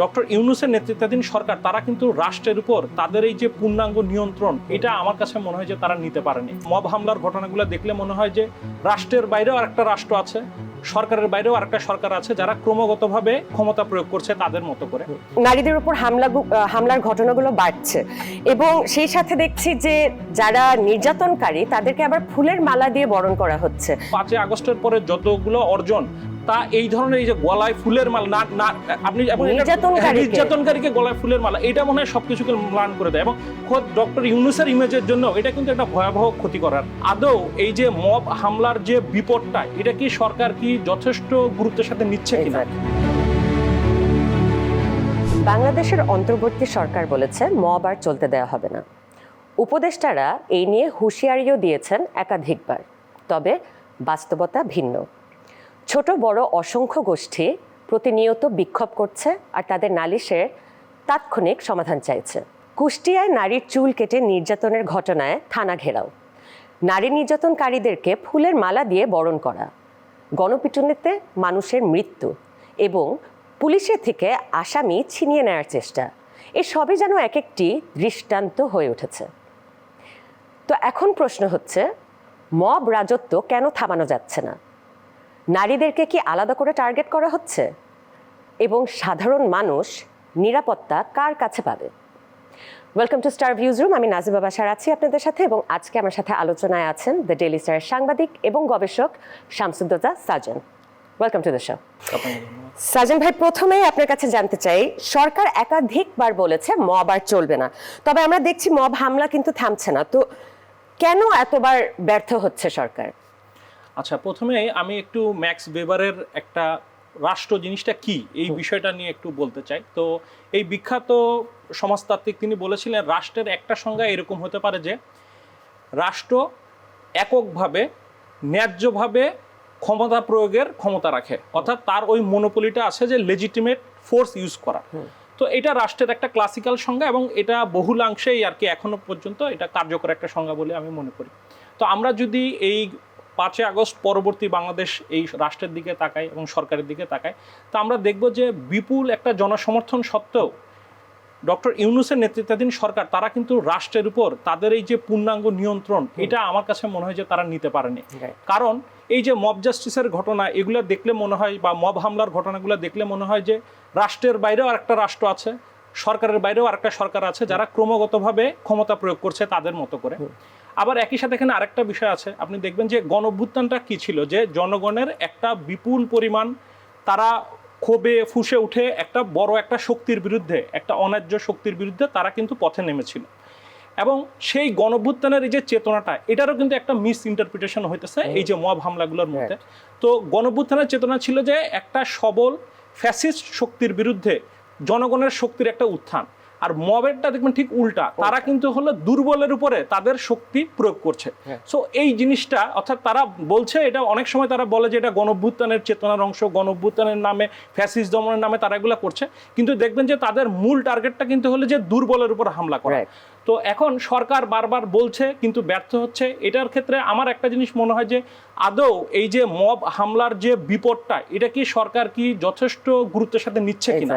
Doctor ইউনুসের নেতৃত্বাধীন সরকার, তারা কিন্তু রাষ্ট্রের উপর তাদের এই যে পূর্ণাঙ্গ নিয়ন্ত্রণ, এটা আমার কাছে মনে হয় যে তারা নিতে পারেনি। মব হামলার ঘটনাগুলো দেখলে মনে হয় যে রাষ্ট্রের বাইরেও আরেকটা রাষ্ট্র আছে সরকারের বাইরেও আরেকটা সরকার আছে যারা ক্রমাগতভাবে ক্ষমতা প্রয়োগ করছে তাদের মতো করে। নারীদের উপর হামলা হামলার ঘটনাগুলো বাড়ছে। এবং সেই সাথে দেখছি যে যারা নির্যাতনকারী তাদেরকে আবার ফুলের মালা দিয়ে বরণ করা হচ্ছে। পাঁচই আগস্টের পরে যতগুলো অর্জন তা এই ধরনের এই যে গলায় ফুলের মালা না না আপনি। হ্যাঁ, নির্যাতনকারীকে গলায় ফুলের মালা এটা মনে হয় সবকিছুকে ম্লান করে দেয়। এবং খোদ ডক্টর ইউনুসের ইমেজের জন্য এটা কিন্তু একটা ভয়াবহ ক্ষতি করার। আদৌ এই যে মব হামলার যে বিপদটা এটা কি সরকার কি যথেষ্ট গুরুত্বের সাথে নিচ্ছে কিনা? বাংলাদেশের অন্তর্বর্তী সরকার বলেছে, মব আর চলতে দেওয়া হবে না। উপদেষ্টারা এই নিয়ে হুঁশিয়ারিও দিয়েছেন একাধিকবার। তবে বাস্তবতা ভিন্ন। ছোট, বড়, অসংখ্য গোষ্ঠী প্রতিনিয়ত বিক্ষোভ করছে আর তাদের নালিশের তাৎক্ষণিক সমাধান চাইছে। কুষ্টিয়ায় নারীর চুল কেটে নির্যাতনের ঘটনায় থানা ঘেরাও। নারী নির্যাতনকারীদেরকে ফুলের মালা দিয়ে বরণ করা। গণপিটুনিতে মানুষের মৃত্যু এবং পুলিশের থেকে আসামি ছিনিয়ে নেওয়ার চেষ্টা। এ সবই যেন এক একটি দৃষ্টান্ত হয়ে উঠেছে। তো এখন প্রশ্ন হচ্ছে, মব রাজত্ব কেন থামানো যাচ্ছে না? নারীদেরকে কি আলাদা করে টার্গেট করা হচ্ছে? এবং সাধারণ মানুষ নিরাপত্তা কার কাছে পাবে? Welcome to Star Views room আমি নাজিবা বাসার আছি আপনাদের সাথে এবং আজকে আমার সাথে আলোচনায় আছেন দ্য ডেলি স্টারের সাংবাদিক এবং গবেষক Shamsuddoza Sajan. Welcome to the show Sajan ভাই প্রথমেই আপনার কাছে জানতে চাই সরকার একাধিকবার বলেছে মব আর চলবে না। তবে আমরা দেখছি মব হামলা কিন্তু থামছে না। তো কেন এতবার ব্যর্থ হচ্ছে সরকার? আচ্ছা প্রথমে আমি একটু ম্যাক্স বেবারের একটা রাষ্ট্র জিনিসটা কি? এই বিষয়টা নিয়ে একটু বলতে চাই। তো এই বিখ্যাত সমাজতাত্ত্বিক তিনি বলেছিলেন রাষ্ট্রের একটা সংজ্ঞা এরকম হতে পারে যে রাষ্ট্র এককভাবে ন্যায্যভাবে ক্ষমতা প্রয়োগের ক্ষমতা রাখে। অর্থাৎ তার ওই মনোপলিটা আছে যে লেজিটিমেট ফোর্স ইউজ করা তো এটা রাষ্ট্রের একটা ক্লাসিক্যাল সংজ্ঞা এবং এটা বহুলাংশেই আর কি এখনও পর্যন্ত এটা কার্যকর একটা সংজ্ঞা বলে আমি মনে করি। তো আমরা যদি এই পাঁচই আগস্ট পরবর্তী বাংলাদেশ এই রাষ্ট্রের দিকে তাকাই এবং সরকারের দিকে তাকাই তো আমরা দেখব যে বিপুল একটা জনসমর্থন সত্ত্বেও ডক্টর ইউনুসের নেতৃত্বাধীন সরকার তারা কিন্তু রাষ্ট্রের উপর তাদের এই যে পূর্ণাঙ্গ নিয়ন্ত্রণ এটা আমার কাছে মনে হয় যে তারা নিতে পারেনি। কারণ এই যে মব জাস্টিসের ঘটনা এগুলো দেখলে মনে হয় বা মব হামলার ঘটনাগুলো দেখলে মনে হয় যে রাষ্ট্রের বাইরেও আরেকটা রাষ্ট্র আছে সরকারের বাইরেও আরেকটা সরকার আছে যারা ক্রমাগতভাবে ক্ষমতা প্রয়োগ করছে তাদের মতো করে। আবার একই সাথে এখানে আরেকটা বিষয় আছে আপনি দেখবেন যে গণভ্যুত্থানটা কি ছিল? যে জনগণের একটা বিপুল পরিমাণ তারা ক্ষোভে ফুসে উঠে একটা বড় একটা শক্তির বিরুদ্ধে একটা অন্যায্য শক্তির বিরুদ্ধে তারা কিন্তু পথে নেমেছিল। এবং সেই গণভ্যুত্থানের এই যে চেতনাটা এটারও কিন্তু একটা মিস ইন্টারপ্রিটেশন হইতেছে এই যে মব হামলাগুলোর মধ্যে। তো গণভ্যুত্থানের চেতনা ছিল যে একটা সবল ফ্যাসিস্ট শক্তির বিরুদ্ধে জনগণের শক্তির একটা উত্থান। আর মবেরটা দেখবেন ঠিক উল্টা। তারা কিন্তু হলো দুর্বলের উপরে তাদের শক্তি প্রয়োগ করছে। হ্যাঁ। সো এই জিনিসটা অর্থাৎ তারা বলছে এটা অনেক সময় তারা বলে যে এটা গণভ্যুত্থানের চেতনার অংশ গণভ্যুত্থানের নামে ফ্যাসিস দমনের নামে তারা এগুলো করছে। কিন্তু দেখবেন যে তাদের মূল টার্গেটটা কিন্তু হলো যে দুর্বলের উপর হামলা করা। তো এখন সরকার বারবার বলছে কিন্তু ব্যর্থ হচ্ছে। এটার ক্ষেত্রে আমার একটা জিনিস মনে হয় যে আদৌ এই যে মব হামলার যে বিপদটা এটা কি সরকার কি যথেষ্ট গুরুত্বের সাথে নিচ্ছে কিনা.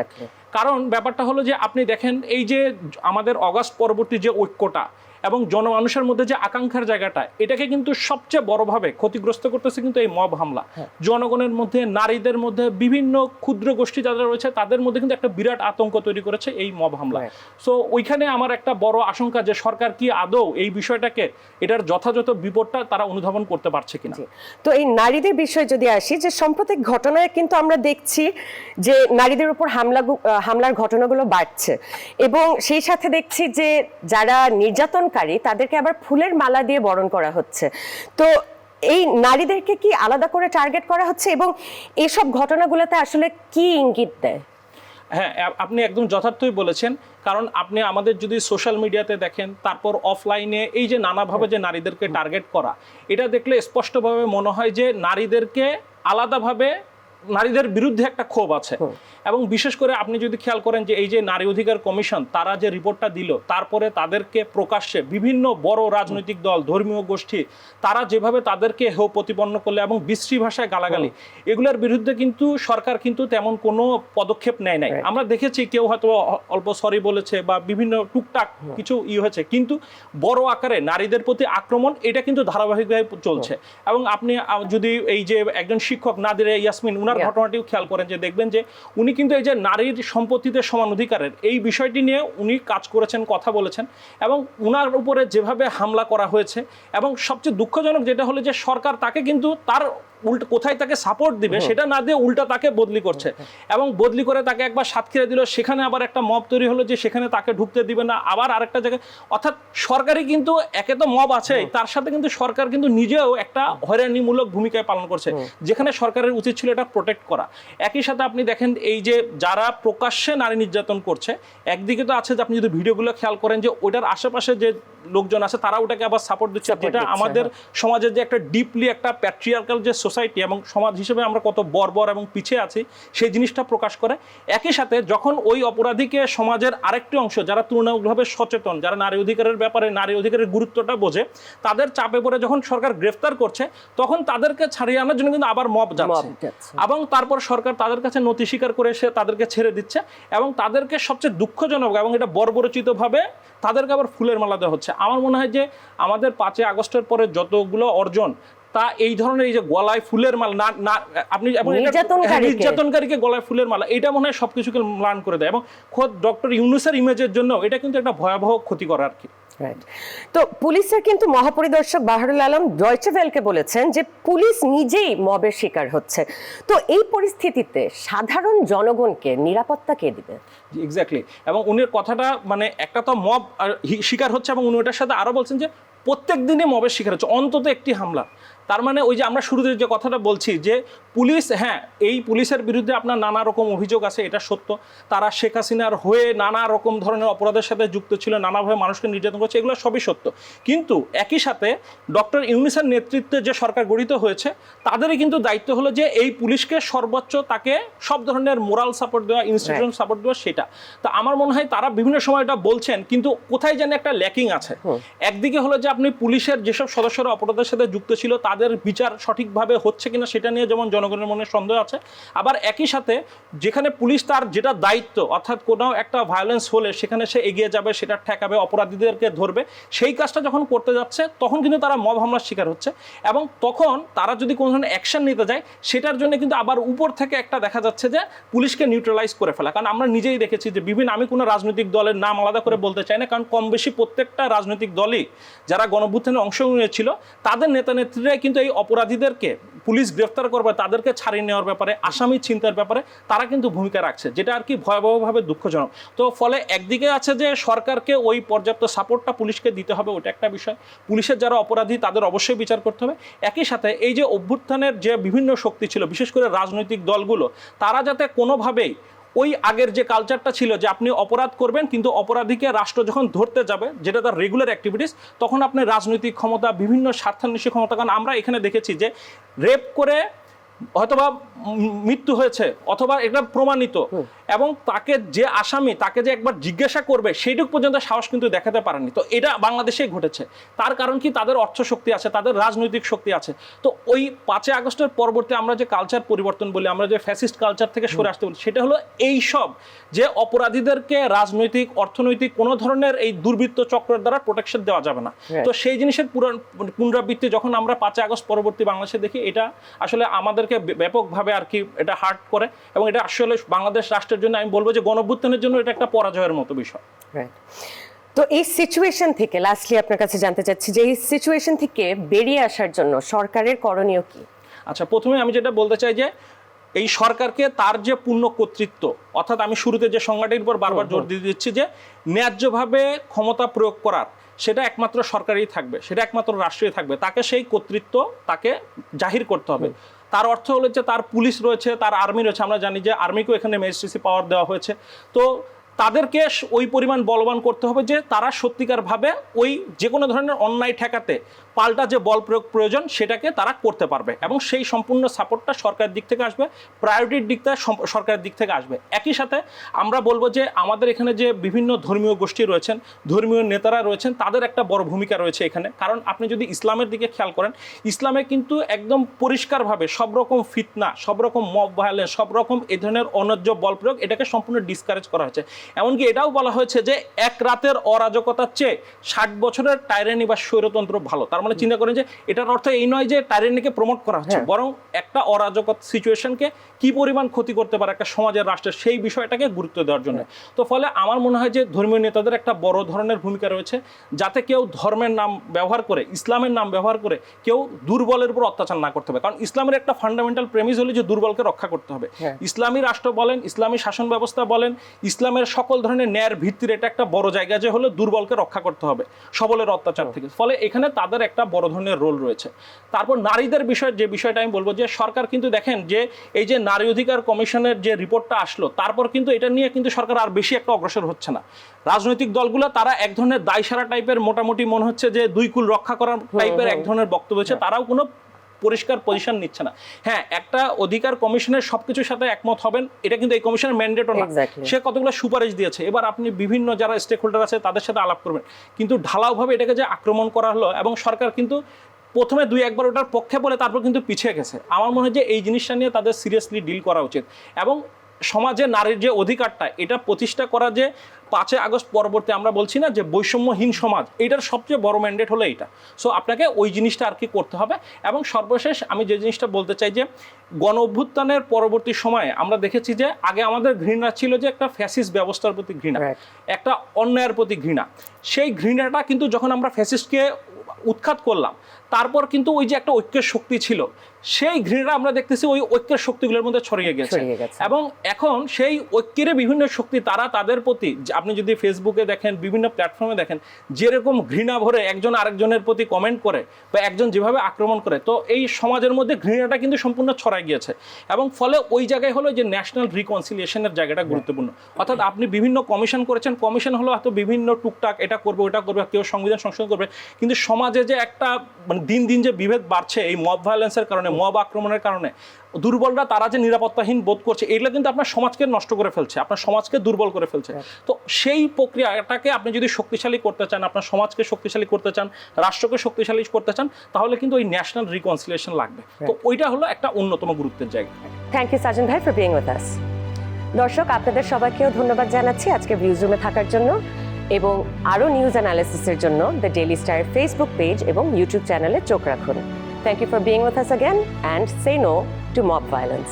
কারণ ব্যাপারটা হলো যে আপনি দেখেন এই যে আমাদের অগাস্ট পরবর্তী যে ঐক্যটা এবং জনমানুষের মধ্যে যে আকাঙ্ক্ষার জায়গাটা এটাকে কিন্তু সবচেয়ে বড়ভাবে ক্ষতিগ্রস্ত করতেছে কিন্তু এই মব হামলা। জনগণের মধ্যে নারীদের মধ্যে বিভিন্ন ক্ষুদ্র গোষ্ঠী যারা রয়েছে তাদের মধ্যে কিন্তু একটা বিরাট আতঙ্ক তৈরি করেছে এই মব হামলা। সো ওইখানে আমার একটা বড় আশঙ্কা যে সরকার কি আদৌ এই বিষয়টাকে এটার যথাযথ বিপদটা তারা অনুধাবন করতে পারছে কিনা। তো এই নারীদের বিষয়ে যদি আসি যে সাম্প্রতিক ঘটনায় কিন্তু আমরা দেখছি যে নারীদের উপর হামলা হামলার ঘটনাগুলো বাড়ছে। এবং সেই সাথে দেখছি যে যারা নির্যাতনকারী তাদেরকে আবার ফুলের মালা দিয়ে বরণ করা হচ্ছে। তো এই নারীদেরকে কি আলাদা করে টার্গেট করা হচ্ছে এবং এসব ঘটনাগুলোতে আসলে কি ইঙ্গিত দেয়? হ্যাঁ আপনি একদম যথার্থই বলেছেন। কারণ আপনি আমাদের যদি সোশ্যাল মিডিয়াতে দেখেন তারপর অফলাইনে এই যে নানাভাবে যে নারীদেরকে টার্গেট করা এটা দেখলে স্পষ্টভাবে মনে হয় যে নারীদেরকে আলাদাভাবে নারীদের বিরুদ্ধে একটা ক্ষোভ আছে। এবং বিশেষ করে আপনি যদি খেয়াল করেন যে এই যে নারী অধিকার কমিশন তারা যে রিপোর্টটা দিল তারপরে তাদেরকে প্রকাশ্যে বিভিন্ন বড় রাজনৈতিক দল ধর্মীয় গোষ্ঠী তারা যেভাবে তাদেরকে হেও প্রতিপন্ন করলে এবং বিশ্রী ভাষায় গালাগালি এগুলোর বিরুদ্ধে কিন্তু সরকার কিন্তু তেমন কোনো পদক্ষেপ নেয় নাই। আমরা দেখেছি কেউ হয়তো অল্প সরি বলেছে বা বিভিন্ন টুকটাক কিছু ই হয়েছে কিন্তু বড় আকারে নারীদের প্রতি আক্রমণ এটা কিন্তু ধারাবাহিকভাবে চলছে। এবং আপনি যদি এই যে একজন শিক্ষক নাদিরে ইয়াসমিন উনার ঘটনাটিও খেয়াল করেন যে দেখবেন যে উনি কিন্তু এই যে নারীর সম্পত্তিতে সমান অধিকারের এই বিষয়টি নিয়ে উনি কাজ করেছেন কথা বলেছেন এবং উনার উপরে যেভাবে হামলা করা হয়েছে এবং সবচেয়ে দুঃখজনক যেটা হলো যে সরকার তাকে কিন্তু তার উল্টো কোথায় তাকে সাপোর্ট দিবে সেটা না দিয়ে উল্টা তাকে বদলি করছে এবং বদলি করে তাকে একবার সাতক্ষীরা দিল সেখানে আবার একটা মব তৈরি হলো যে সেখানে তাকে ঢুকতে দিবে না আবার আরেকটা জায়গায় অর্থাৎ সরকারি কিন্তু একে তো মব আছে তার সাথে কিন্তু সরকার কিন্তু নিজেও একটা হয়রানিমূলক ভূমিকায় পালন করছে যেখানে সরকারের উচিত ছিল এটা প্রোটেক্ট করা। একই সাথে আপনি দেখেন এই যে যারা প্রকাশ্যে নারী নির্যাতন করছে, একদিকে তো আছে যে আপনি যদি ভিডিওগুলো খেয়াল করেন যে ওইটার আশেপাশে যে লোকজন আছে তারা ওটাকে আবার সাপোর্ট দিচ্ছে। যেটা আমাদের সমাজের যে একটা ডিপলি একটা প্যাট্রিয়ার্কাল যে সোসাইটি এবং সমাজ হিসেবে আমরা কত বর্বর এবং পিছিয়ে আছি সেই জিনিসটা প্রকাশ করে। একই সাথে যখন ওই অপরাধীকে সমাজের আরেকটি অংশ যারা তুলনামূলকভাবে সচেতন যারা নারী অধিকারের ব্যাপারে নারী অধিকারের গুরুত্বটা বোঝে তাদের চাপে পড়ে যখন সরকার গ্রেফতার করছে তখন তাদেরকে ছাড়িয়ে আনার জন্য কিন্তু আবার মব যাচ্ছে। যাচ্ছে। এবং তারপর সরকার তাদের কাছে নথি স্বীকার করে সে তাদেরকে ছেড়ে দিচ্ছে এবং তাদেরকে সবচেয়ে দুঃখজনক এবং এটা বর্বরচিতভাবে তাদেরকে আবার ফুলের মালা দেওয়া হচ্ছে। আমার মনে হয় যে আমাদের পাঁচই আগস্টের পরে যতগুলো অর্জন তা এই ধরনের এই যে গলায় ফুলের মালা না না আপনি এটা- নির্যাতনকারীকে। হ্যাঁ, গলায় ফুলের মালা এটা মনে হয় সবকিছুকে ম্লান করে দেয়। এবং খোদ ডক্টর ইউনুসের ইমেজের জন্য এটা কিন্তু একটা ভয়াবহ ক্ষতি করার আর কি। Right. তো পুলিশের কিন্তু মহাপরিদর্শক বাহারুল আলম ডয়চে ভেলকে বলেছেন যে পুলিশ নিজেই মবের শিকার হচ্ছে। তো এই পরিস্থিতিতে সাধারণ জনগণকে নিরাপত্তা কে দিবে? এক্স্যাক্টলি এবং উনির কথাটা মানে একটা তো মব শিকার হচ্ছে এবং উনি ওটার সাথে আরও বলছেন যে প্রত্যেক দিনে মবের শিকার হচ্ছে। অন্তত একটি হামলা। তার মানে ওই যে আমরা শুরুতে যে কথাটা বলছি যে পুলিশ হ্যাঁ এই পুলিশের বিরুদ্ধে আপনার নানা রকম অভিযোগ আছে এটা সত্য। তারা শেখ হাসিনার হয়ে নানা রকম ধরনের অপরাধের সাথে যুক্ত ছিল নানাভাবে মানুষকে নির্যাতন করছে এগুলো সবই সত্য। কিন্তু একই সাথে ডক্টর ইউনিসের নেতৃত্বে যে সরকার গঠিত হয়েছে তাদেরই কিন্তু দায়িত্ব হলো যে এই পুলিশকে সর্বোচ্চ তাকে সব ধরনের মোরাল সাপোর্ট দেওয়া ইনস্টিটিউশন সাপোর্ট দেওয়া সেটা। তো আমার মনে হয় তারা বিভিন্ন সময় এটা বলছেন কিন্তু কোথায় যেন একটা ল্যাকিং আছে। একদিকে হলো যে আপনি পুলিশের যেসব সদস্যরা অপরাধের সাথে যুক্ত ছিল তাদের বিচার সঠিকভাবে হচ্ছে কিনা সেটা নিয়ে যেমন জনগণের মনে সন্দেহ আছে। আবার একই সাথে যেখানে পুলিশ তার যেটা দায়িত্ব, অর্থাৎ কোনো একটা ভায়োলেন্স হলে সেখানে সে এগিয়ে যাবে, সেটা ঠেকাবে, অপরাধীদেরকে ধরবে, সেই কাজটা যখন করতে যাচ্ছে, তখন কিন্তু তারা মব হামলার শিকার হচ্ছে এবং তখন তারা যদি কোনো ধরনের অ্যাকশন নিতে যায়, সেটার জন্য কিন্তু আবার উপর থেকে একটা দেখা যাচ্ছে যে পুলিশকে নিউট্রালাইজ করে ফেলা। কারণ আমরা নিজেই দেখেছি যে বিভিন্ন, আমি কোনো রাজনৈতিক দলের নাম আলাদা করে বলতে চাই না, কারণ কম বেশি প্রত্যেকটা রাজনৈতিক দলই যারা গণভ্যুত্থানে অংশ নিয়েছিল, তাদের নেতা নেত্রীরাই কিন্তু এই অপরাধীদেরকে পুলিশ গ্রেফতার করবে, তাদেরকে ছাড়িয়ে নেওয়ার ব্যাপারে, আসামি চিন্তার ব্যাপারে তারা কিন্তু ভূমিকা রাখছে, যেটা আর কি ভয়াবহভাবে দুঃখজনক। তো ফলে একদিকে আছে যে সরকারকে ওই পর্যাপ্ত সাপোর্টটা পুলিশকে দিতে হবে, ওটা একটা বিষয়। পুলিশের যারা অপরাধী, তাদের অবশ্যই বিচার করতে হবে। একই সাথে এই যে অভ্যুত্থানের যে বিভিন্ন শক্তি ছিল, বিশেষ করে রাজনৈতিক দলগুলো, তারা যাতে কোনোভাবেই ওই আগের যে কালচারটা ছিল যে আপনি অপরাধ করবেন, কিন্তু অপরাধীকে রাষ্ট্র যখন ধরতে যাবে, যেটা তার রেগুলার অ্যাক্টিভিটিস তখন আপনি রাজনৈতিক ক্ষমতা, বিভিন্ন স্বার্থান্বেষী ক্ষমতা, কারণ আমরা এখানে দেখেছি যে রেপ করে হয়তোবা মৃত্যু হয়েছে অথবা এটা প্রমাণিত। এবং তাকে যে আসামি তাকে যে একবার জিজ্ঞাসা করবে সেইটুকু পর্যন্ত সাহস কিন্তু দেখাতে পারেনি তো এটা বাংলাদেশেই ঘটেছে। তার কারণ কি? তাদের অর্থ শক্তি আছে তাদের রাজনৈতিক শক্তি আছে। তো ওই পাঁচই আগস্টের পরবর্তী আমরা যে কালচার পরিবর্তন বলি আমরা যে ফ্যাসিস্ট কালচার থেকে সরে আসতে বলি সেটা হলো এই সব যে অপরাধীদেরকে রাজনৈতিক অর্থনৈতিক কোনো ধরনের এই দুর্বৃত্ত চক্রের দ্বারা প্রোটেকশন দেওয়া যাবে না। তো সেই জিনিসের পুনরাবৃত্তি যখন আমরা পাঁচই আগস্ট পরবর্তী বাংলাদেশে দেখি এটা আসলে আমাদেরকে ব্যাপকভাবে আর কি এটা হার্ট করে এবং এটা আসলে বাংলাদেশ রাষ্ট্রের জন্য আমি বলব যে গণভ্যুত্থানের জন্য এটা একটা পরাজয়ের মতো বিষয়। তো এই সিচুয়েশন থেকে লাস্টলি আপনার কাছে জানতে চাচ্ছি যে এই সিচুয়েশন থেকে বেরিয়ে আসার জন্য সরকারের করণীয় কি? আচ্ছা প্রথমে আমি যেটা বলতে চাই যে এই সরকারকে তার যে পূর্ণ কর্তৃত্ব অর্থাৎ আমি শুরুতে যে সংজ্ঞাটির উপর বারবার জোর দিয়ে দিচ্ছি যে ন্যায্যভাবে ক্ষমতা প্রয়োগ করার সেটা একমাত্র সরকারই থাকবে সেটা একমাত্র রাষ্ট্রই থাকবে তাকে সেই কর্তৃত্ব তাকে জাহির করতে হবে। তার অর্থ হলো যে তার পুলিশ রয়েছে, তার আর্মি রয়েছে। আমরা জানি যে আর্মিকেও এখানে ম্যাজিস্ট্রেসি পাওয়ার দেওয়া হয়েছে। তো তাদেরকে ওই পরিমাণ বলবান করতে হবে যে তারা সত্যিকারভাবে ওই যে কোনো ধরনের অন্যায় ঠেকাতে পাল্টা যে বল প্রয়োগ প্রয়োজন সেটাকে তারা করতে পারবে এবং সেই সম্পূর্ণ সাপোর্টটা সরকারের দিক থেকে আসবে প্রায়োরিটির দিকটা সম- সরকারের দিক থেকে আসবে। একই সাথে আমরা বলব যে আমাদের এখানে যে বিভিন্ন ধর্মীয় গোষ্ঠী রয়েছেন, ধর্মীয় নেতারা রয়েছেন, তাদের একটা বড় ভূমিকা রয়েছে এখানে। কারণ আপনি যদি ইসলামের দিকে খেয়াল করেন, ইসলামে কিন্তু একদম পরিষ্কারভাবে সব রকম ফিতনা, সব রকম মব ভায়োলেন্স সব রকম এই ধরনের অনৈর্য বল প্রয়োগ এটাকে সম্পূর্ণ ডিসকারেজ করা হয়েছে। এমনকি এটাও বলা হয়েছে যে এক রাতের অরাজকতার চেয়ে ষাট বছরের টাইরেনি বা স্বৈরতন্ত্র ভালো। তার মানে চিন্তা করেন যে এটার অর্থ এই নয় যে টাইরেনিকে প্রমোট করা হচ্ছে হ্যাঁ। বরং একটা অরাজকত সিচুয়েশনকে কি পরিমাণ ক্ষতি করতে পারে একটা সমাজের রাষ্ট্রের সেই বিষয়টাকে গুরুত্ব দেওয়ার জন্য। তো ফলে আমার মনে হয় যে ধর্মীয় নেতাদের একটা বড় ধরনের ভূমিকা রয়েছে যাতে কেউ ধর্মের নাম ব্যবহার করে ইসলামের নাম ব্যবহার করে কেউ দুর্বলের উপর অত্যাচার না করতে হবে কারণ ইসলামের একটা ফান্ডামেন্টাল প্রেমিস হলো যে দুর্বলকে রক্ষা করতে হবে। হ্যাঁ। ইসলামী রাষ্ট্র বলেন ইসলামী শাসন ব্যবস্থা বলেন ইসলামের সকল ধরনের ন্যায়ের ভিত্তির এটা একটা বড় জায়গা যে হলো দুর্বলকে রক্ষা করতে হবে সবলের অত্যাচার থেকে। ফলে এখানে তাদের একটা বড় ধরনের রোল রয়েছে। তারপর নারীদের বিষয়ে যে বিষয়টা আমি বলব যে সরকার কিন্তু দেখেন যে এই যে নারী অধিকার কমিশনের যে রিপোর্টটা আসলো তারপর কিন্তু এটা নিয়ে কিন্তু সরকার আর বেশি একটা অগ্রসর হচ্ছে না। রাজনৈতিক দলগুলো তারা এক ধরনের দায়সারা টাইপের মোটামুটি মনে হচ্ছে যে দুই কুল রক্ষা করার টাইপের এক ধরনের বক্তব্য হচ্ছে তারাও কোনো পরিষ্কার পজিশন নিচ্ছে না। হ্যাঁ একটা অধিকার কমিশনের সবকিছুর সাথে একমত হবেন এটা কিন্তু এই কমিশনের ম্যান্ডেটও না। সে কতগুলো সুপারিশ দিয়েছে এবার আপনি বিভিন্ন যারা স্টেক হোল্ডার আছে তাদের সাথে আলাপ করবেন। কিন্তু ঢালাওভাবে এটাকে যে আক্রমণ করা হলো এবং সরকার কিন্তু প্রথমে দুই একবার ওটার পক্ষে বলে তারপর কিন্তু পিছিয়ে গেছে। আমার মনে হয় যে এই জিনিসটা নিয়ে তাদের সিরিয়াসলি ডিল করা উচিত। এবং সমাজে নারীর যে অধিকারটা এটা প্রতিষ্ঠা করা যে পাঁচই আগস্ট পরবর্তী আমরা বলছি না যে বৈষম্যহীন সমাজ এটার সবচেয়ে বড় ম্যান্ডেট হলো এটা সো আপনাকে ওই জিনিসটা আর কি করতে হবে এবং সর্বশেষ আমি যে জিনিসটা বলতে চাই যে গণ অভ্যুত্থানের পরবর্তী সময়ে আমরা দেখেছি যে আগে আমাদের ঘৃণা ছিল যে একটা ফ্যাসিস ব্যবস্থার প্রতি ঘৃণা একটা অন্যায়ের প্রতি ঘৃণা। সেই ঘৃণাটা কিন্তু যখন আমরা ফ্যাসিস্টকে উৎখাত করলাম। তারপর কিন্তু ওই যে একটা ঐক্যের শক্তি ছিল সেই ঘৃণা আমরা দেখতেছি ওই ঐক্যের শক্তিগুলোর মধ্যে ছড়িয়ে গেছে। এবং এখন সেই ঐক্যের বিভিন্ন শক্তি তারা তাদের প্রতি আপনি যদি ফেসবুকে দেখেন বিভিন্ন প্ল্যাটফর্মে দেখেন যেরকম ঘৃণা ভরে একজন আরেকজনের প্রতি কমেন্ট করে বা একজন যেভাবে আক্রমণ করে তো এই সমাজের মধ্যে ঘৃণাটা কিন্তু সম্পূর্ণ ছড়াই গিয়েছে। এবং ফলে ওই জায়গায় হলো যে ন্যাশনাল রিকনসিলিয়েশনের জায়গাটা গুরুত্বপূর্ণ। অর্থাৎ আপনি বিভিন্ন কমিশন করেছেন কমিশন হলো হয়তো বিভিন্ন টুকটাক এটা করবে ওটা করবে কেউ সংবিধান সংশোধন করবে কিন্তু সমাজে যে একটা মানে দিন দিন যে বিভেদ বাড়ছে এই মব ভায়োলেন্সের কারণে মব আক্রমণের কারণে দুর্বলরা তারা যে নিরাপত্তাহীন বোধ করছে এগুলো কিন্তু আপনার সমাজকে নষ্ট করে ফেলছে আপনার সমাজকে দুর্বল করে ফেলছে। তো সেই প্রক্রিয়াটাকে আপনি যদি শক্তিশালী করতে চান আপনার সমাজকে শক্তিশালী করতে চান রাষ্ট্রকে শক্তিশালী করতে চান তাহলে কিন্তু ওই ন্যাশনাল রিকনসিলিয়েশন লাগবে। তো ওইটা হলো একটা অন্যতম গুরুত্বের জায়গা। থ্যাংক ইউ সাজন ভাই ফর বিং উইথ আস দর্শক আপনাদের সবাইকেও ধন্যবাদ জানাচ্ছি আজকে ভিউজ রুমে থাকার জন্য। এবং আরও নিউজ অ্যানালিসিসের জন্য the Daily Star Facebook page এবং ইউটিউব চ্যানেলে চোখ রাখুন। Thank you for being with us again and say no to mob violence